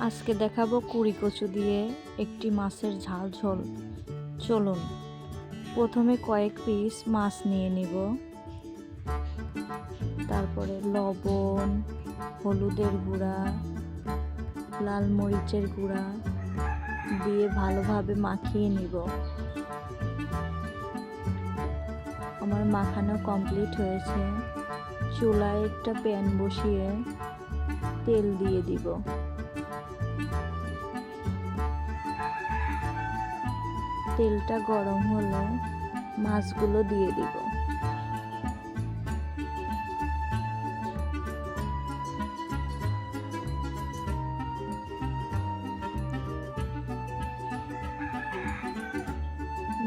আজকে দেখাবো কুড়ি কচু দিয়ে একটি মাছের ঝাল ঝোল। চলুন, প্রথমে কয়েক পিস মাছ নিয়ে নিব। তারপরে লবণ, হলুদের গুঁড়া, লাল মরিচের গুঁড়া দিয়ে ভালোভাবে মাখিয়ে নিব। আমার মাখানো কমপ্লিট হয়েছে। চুলায় একটা প্যান বসিয়ে তেল দিয়ে দিব। তেলটা গরম হলে, মাছগুলো দিয়ে দিব।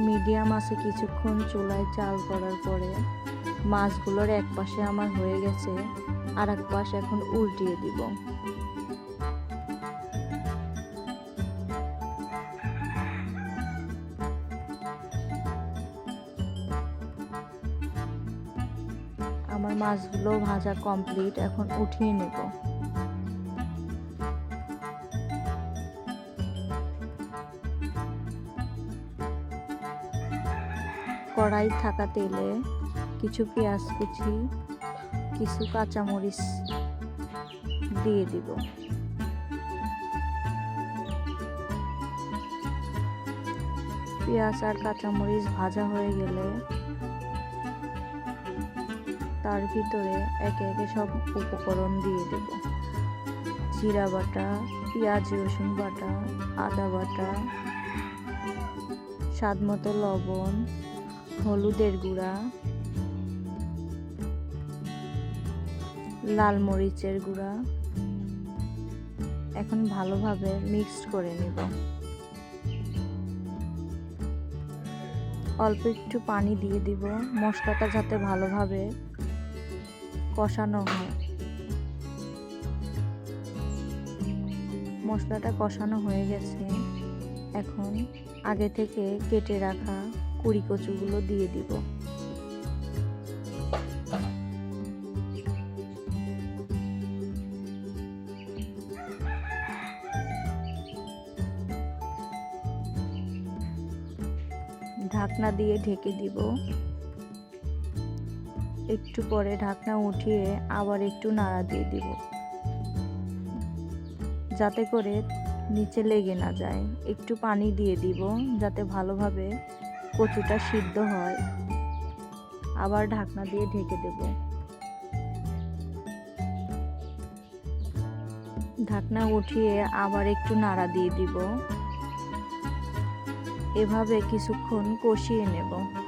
মিডিয়াম আছে কিছুক্ষণ চুলায় চাল করার পরে, মাছগুলোর এক পাশে আমার হয়ে গেছে আর এক পাশ এখন উল্টিয়ে দিব। আমার মাছগুলো ভাজা কমপ্লিট এখন উঠিয়ে নেব। কড়াই থাকা তেলে কিছু পেঁয়াজ কুচি, কিছু কাঁচামরিচ দিয়ে দিব। পেঁয়াজ আর কাঁচামরিচ ভাজা হয়ে গেলে তার ভিতরে একে একে সব উপকরণ দিয়ে দেব। জিরা বাটা, পেঁয়াজ, রসুন বাটা, আদা বাটা স্বাদ মতো লবণ, হলুদের গুঁড়া, লাল মরিচের গুঁড়া। এখন ভালোভাবে মিক্সড করে নেব। অল্প একটু পানি দিয়ে দিব। মশলাটা যাতে ভালোভাবে কষানো হয়। মশলাটা কষানো হয়ে গেছে। এখন আগে থেকে কেটে রাখা কুড়ি কচুগুলো দিয়ে দিব। ঢাকনা দিয়ে ঢেকে দিব। একটু পরে ঢাকনা উঠিয়ে আবার একটু নাড়া দিয়ে দিব। যাতে করে নিচে লেগে না যায়। একটু পানি দিয়ে দিব যাতে ভালোভাবে কচুটা সিদ্ধ হয়। আবার ঢাকনা দিয়ে ঢেকে দেব। ঢাকনা উঠিয়ে আবার একটু নাড়া দিয়ে দিব। এভাবে কিছুক্ষণ কষিয়ে নেব।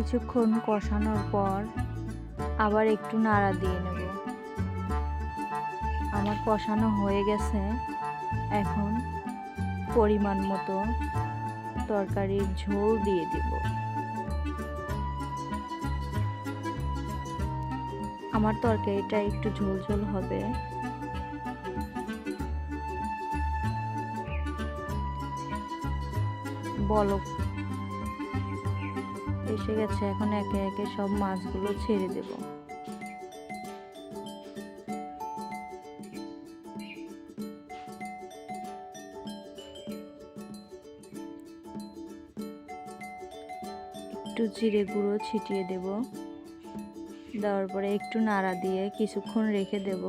কিছুক্ষণ কষানোর পর আবার একটু নাড়া দিয়ে নেব। আমার কষানো হয়ে গেছে। এখন পরিমাণ মতো তরকারির ঝোল দিয়ে দিব। আমার তরকারিটা একটু ঝোল ঝোল হবে। বলক এসে গেছে, এখন একে একে সব মাছগুলো ছেড়ে দেব। একটু জিরে গুঁড়ো ছিটিয়ে দেব। দেওয়ার পরে একটু নাড়া দিয়ে কিছুক্ষণ রেখে দেব।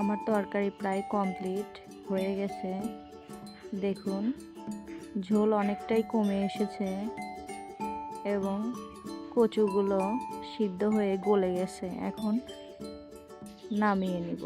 আমার তরকারি প্রায় কমপ্লিট। হয়ে গেছে। দেখুন, ঝোল অনেকটাই কমে এসেছে এবং কচুগুলো সিদ্ধ হয়ে গলে গেছে। এখন নামিয়ে নিব।